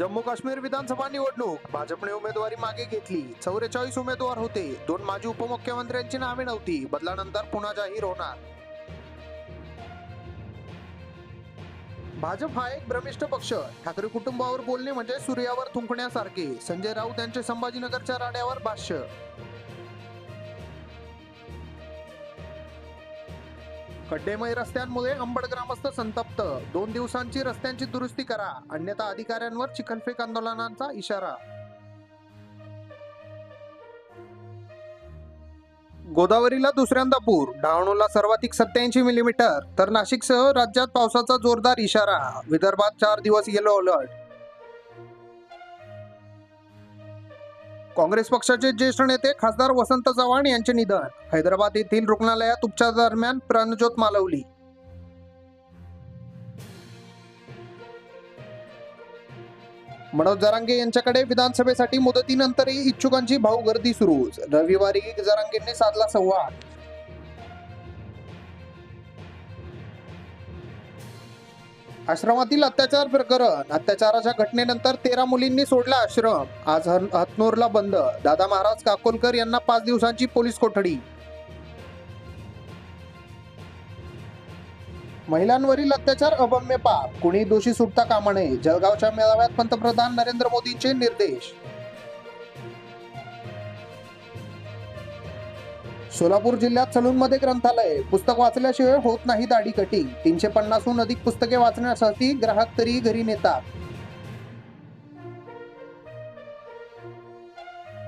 जम्मू काश्मीर विधानसभा निवडणूक. भाजपने उमेदवारी मागे घेतली. चौवेचाळीस उमेदवार होते. दोन माजी उपमुख्यमंत्र्यांची नावे नव्हती. बदलानंतर पुन्हा जाहीर होणार. भाजप हा एक भ्रमिष्ठ पक्ष. ठाकरे कुटुंबावर बोलणे म्हणजे सूर्यावर थुंकण्यासारखे. संजय राऊत यांचे संभाजीनगरच्या राड्यावर भाष्य. खड्डेमय रस्त्यांमुळे अंबड ग्रामस्थ संतप्त. दोन दिवसांची रस्त्यांची दुरुस्ती करा. अन्यथा अधिकाऱ्यांवर चिकनफेक आंदोलनांचा इशारा. गोदावरीला दुसऱ्यांदा पूर. डहाणूला सर्वाधिक सत्याऐंशी मिलीमीटर. तर नाशिकसह राज्यात पावसाचा जोरदार इशारा. विदर्भात चार दिवस येलो अलर्ट काँग्रेस पक्षाचे ज्येष्ठ नेते खासदार वसंत चव्हाण यांचे निधन. हैदराबाद येथील रुग्णालयात उपचारादरम्यान प्राणज्योत मालवली. मनोज जरांगे यांच्याकडे विधानसभेसाठी मुदतीनंतरही इच्छुकांची भाऊ गर्दी सुरू रविवारी जरांगेंनी साधला संवाद. आश्रमातील अत्याचार प्रकरण अत्याचाराच्या घटनेनंतर तेरा मुलींनी सोडला आश्रम. आज हन- हतनूरला बंद. दादा महाराज काकोलकर यांना पाच दिवसांची पोलीस कोठडी. महिलांवरील अत्याचार अभम्य पाप. कुणी दोषी सुटता कामा नये. जळगावच्या मेळाव्यात पंतप्रधान नरेंद्र मोदींचे निर्देश. सोलापूर जिल्ह्यात सलूनमध्ये ग्रंथालय. पुस्तक वाचल्याशिवाय होत नाही दाढी कटिंग तीनशे पन्नासहून अधिक पुस्तके वाचण्यासाठी ग्राहक तरी घरी नेतात.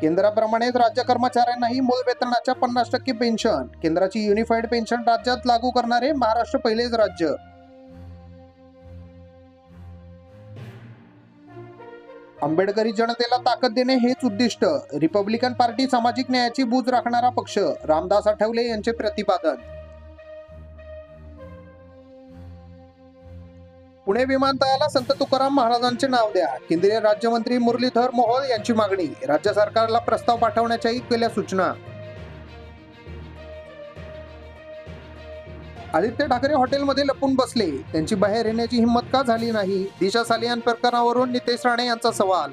केंद्राप्रमाणेच राज्य कर्मचाऱ्यांनाही मूल वेतनाच्या पन्नास टक्के पेन्शन केंद्राची युनिफाईड पेन्शन राज्यात लागू करणारे महाराष्ट्र पहिलेच राज्य. आंबेडकरी जनतेला ताकद देणे हेच उद्दिष्ट. रिपब्लिकन पार्टी सामाजिक न्यायाची बूज राखणारा पक्ष रामदास आठवले यांचे प्रतिपादन. पुणे विमानतळाला संत तुकाराम महाराजांचे नाव द्या. केंद्रीय राज्यमंत्री मुरलीधर मोहोळ यांची मागणी. राज्य सरकारला प्रस्ताव पाठवण्याच्याही केल्या सूचना. आदित्य ठाकरे हॉटेलमध्ये लपून बसले. त्यांची बाहेर येण्याची हिंमत का झाली नाही? दिशा सालियान प्रकरणावरून नितेश राणे यांचा सवाल.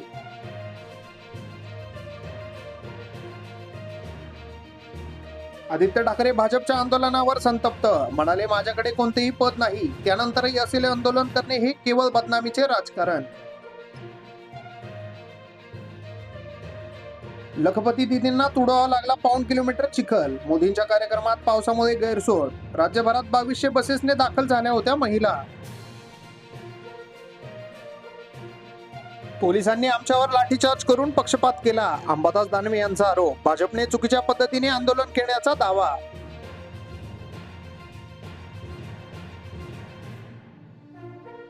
आदित्य ठाकरे भाजपच्या आंदोलनावर संतप्त. म्हणाले माझ्याकडे कोणतेही पद नाही. त्यानंतरही असेले आंदोलन करणे हे केवळ बदनामीचे राजकारण. लखपती दिदींना तुडावा लागला पाऊण किलोमीटर चिखल. मोदींच्या कार्यक्रमात पावसामुळे गैरसोय राज्यभरात बावीसशे बसेसने दाखल झाल्या होत्या महिला. पोलिसांनी आमच्यावर लाठीचार्ज करून पक्षपात केला. अंबादास दानवे यांचा आरोप. भाजपने चुकीच्या पद्धतीने आंदोलन केल्याचा दावा.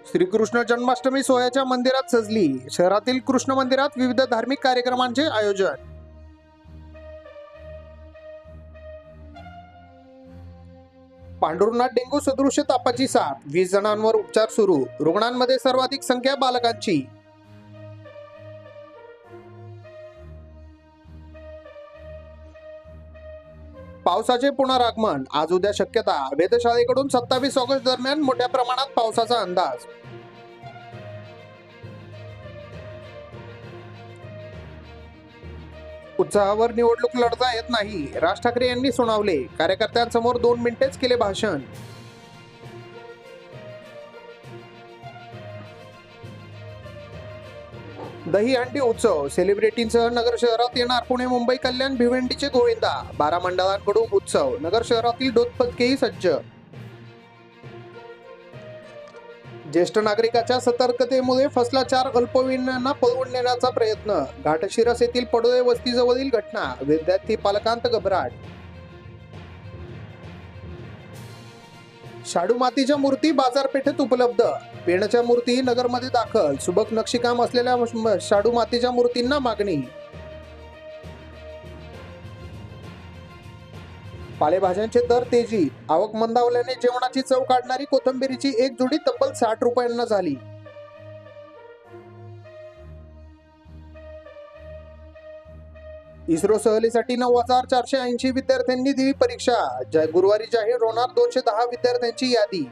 श्रीकृष्ण जन्माष्टमी सोहळ्याच्या मंदिरात सजली. शहरातील कृष्ण मंदिरात विविध धार्मिक कार्यक्रमांचे आयोजन. पांढुर्णात डेंग्यू सदृश्य तापाची साथ. वीस जणांवर उपचार सुरू. रुग्णांमध्ये सर्वाधिक संख्या बालकांची. पावसाचे पुनरागमन. आज उद्या शक्यता. वेधशाळेकडून सत्तावीस ऑगस्ट दरम्यान मोठ्या प्रमाणात पावसाचा अंदाज. उत्साहावर निवडणूक लढता येत नाही. राज ठाकरे यांनी सुनावले. कार्यकर्त्यांसमोर दोन मिनिटेच केले भाषण. दहीहंडी उत्सव. सेलिब्रिटींसह नगर शहरात येणार पुणे मुंबई कल्याण भिवंडीचे गोविंदा. बारा मंडळांकडून उत्सव. नगर शहरातील डोतपदकेही सज्ज. ज्येष्ठ नागरिकाच्या सतर्कतेमुळे फसला चार अल्पवयीनांना पळवून नेण्याचा प्रयत्न. घाटशिरस येथील पडोळे वस्तीजवळील घटना. विद्यार्थी पालकांत घबराट. शाडू मातीच्या मूर्ती बाजारपेठेत उपलब्ध. पेणच्या मूर्ती नगरमध्ये दाखल. सुबक नक्षीकाम असलेल्या शाडू मातीच्या मूर्तींना मागणी. पालेभाज्यांचे दर तेजी. आवक मंदावल्याने जेवणाची चव काढणारी कोथंबिरीची एक जुडी तब्बल साठ रुपयांना झाली. इस्रो सहलीसाठी नऊ हजार चारशे ऐंशी विद्यार्थ्यांनी दिली परीक्षा. गुरुवारी जाहीर होणार दोनशे दहा विद्यार्थ्यांची यादी.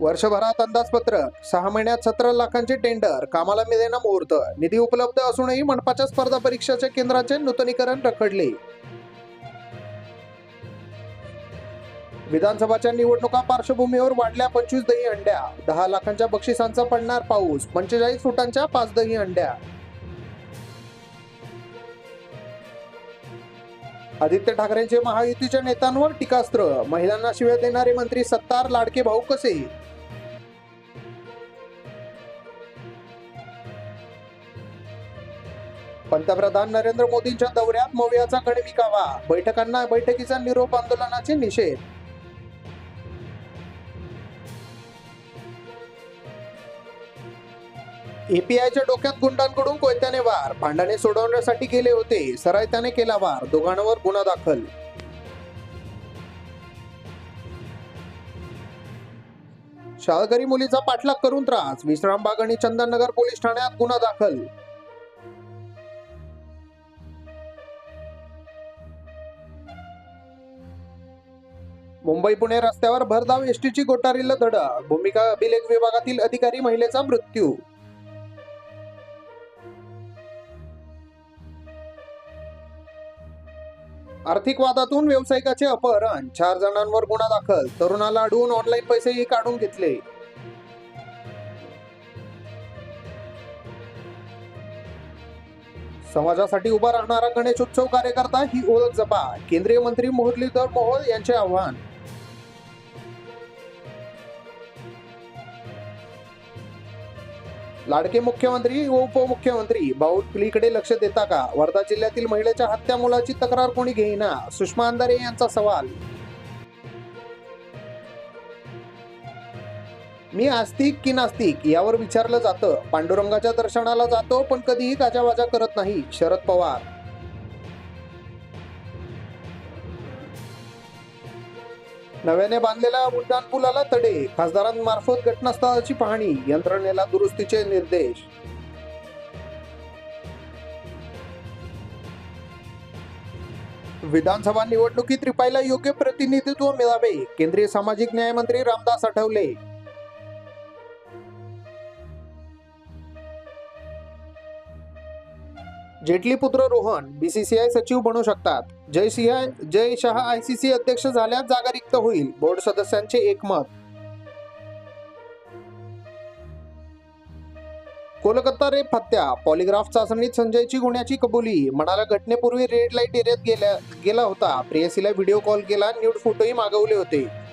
वर्षभरात अंदाजपत्रक सहा महिन्यात सतरा लाखांचे टेंडर कामाला मिळेना मुहूर्त निधी उपलब्ध असूनही मनपाच्या स्पर्धा परीक्षाच्या केंद्राचे नूतनीकरण रखडले. विधानसभाच्या निवडणुका पार्श्वभूमीवर वाढल्या पंचवीस दही अंड्या दहा लाखांच्या बक्षिसांचा पडणार पाऊस पंचेचाळीस फुटांच्या पाच दही अंड्या. आदित्य ठाकरेंचे महायुतीच्या नेत्यांवर टीकास्त्र महिलांना शिव्या देणारे मंत्री सत्तार लाडके भाऊ कसे? पंतप्रधान नरेंद्र मोदींच्या दौऱ्यात मौर्याचा गणमिकावा बैठकांना बैठकीचा निरोप आंदोलनाचे निषेध. एपीआयच्या डोक्यात गुंडांकडून कोयत्याने वार. भांडणे सोडवण्यासाठी गेले होते. सरायत्याने केला वार. दोघांवर गुन्हा दाखल. शाळकरी मुलीचा पाठलाग करून त्रास. विश्रामबाग आणि चंदननगर पोलीस ठाण्यात गुन्हा दाखल. मुंबई पुणे रस्त्यावर भरधाव एसटीची गोटारीला धडा. भूमिका अभिलेख विभागातील अधिकारी महिलेचा मृत्यू. आर्थिक वादातून व्यावसायिकाचे अपहरण. चार जणांवर गुन्हा दाखल. तरुणाला अडवून ऑनलाईन पैसेही काढून घेतले. समाजासाठी उभा राहणारा गणेशोत्सव कार्यकर्ता ही ओळख जपा. केंद्रीय मंत्री मुरलीधर मोहोळ यांचे आव्हान. लाडके मुख्यमंत्री व उपमुख्यमंत्री बाहुलीकडे लक्ष देता का? वर्धा जिल्ह्यातील महिलेच्या हत्या मुलाची तक्रार कोणी घेईना? सुषमा अंधारे यांचा सवाल. मी आस्तिक की नास्तिक यावर विचारलं जातं. पांडुरंगाच्या दर्शनाला जातो पण कधीही गाजावाजा करत नाही शरद पवार. नव्याने बांधलेल्या उड्डाणपुलाला तडे. खासदारांमार्फत घटनास्थळाची पाहणी यंत्रणेला दुरुस्तीचे निर्देश. विधानसभा निवडणुकीत रिपाईला योग्य प्रतिनिधित्व मिळावे केंद्रीय सामाजिक न्याय मंत्री रामदास आठवले. जेटली पुत्र रोहन बीसीसीआय सचिव बनू शकतात. जय सिंह जय शहा आयसीसी अध्यक्ष झाल्यास जागा रिक्त होईल. बोर्ड सदस्यांचे एकमत. कोलकाता रेप हत्या. पॉलिग्राफ चाचणीत संजयची गुन्ह्याची कबुली. म्हणाला घटनेपूर्वी रेड लाइट एरियात गेल्या गेला होता. प्रेयसीला व्हिडिओ कॉल केला. न्यूड फोटोही मागवले होते.